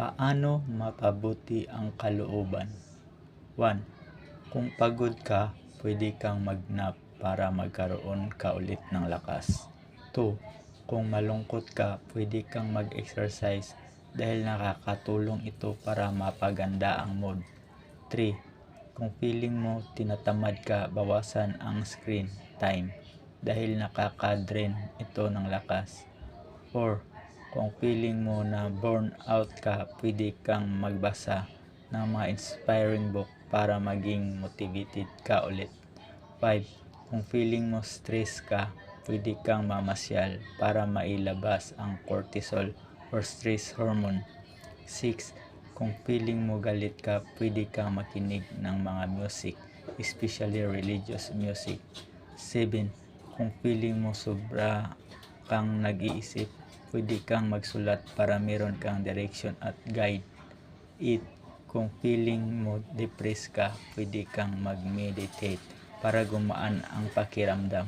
Paano mapabuti ang kalooban? 1. Kung pagod ka, pwede kang mag-nap para magkaroon ka ulit ng lakas. 2. Kung malungkot ka, pwede kang mag-exercise dahil nakakatulong ito para mapaganda ang mood. 3. Kung feeling mo tinatamad ka, bawasan ang screen time dahil nakaka-drain ito ng lakas. 4. Kung feeling mo na burn out ka, pwede kang magbasa ng mga inspiring book para maging motivated ka ulit. 5. Kung feeling mo stress ka, pwede kang mamasyal para mailabas ang cortisol or stress hormone. 6. Kung feeling mo galit ka, pwede kang makinig ng mga music, especially religious music. 7. Kung feeling mo sobra kang nag-iisip, pwede kang magsulat para meron kang direction at guide. 8. Kung feeling mo depressed ka, pwede kang mag-meditate para gumaan ang pakiramdam.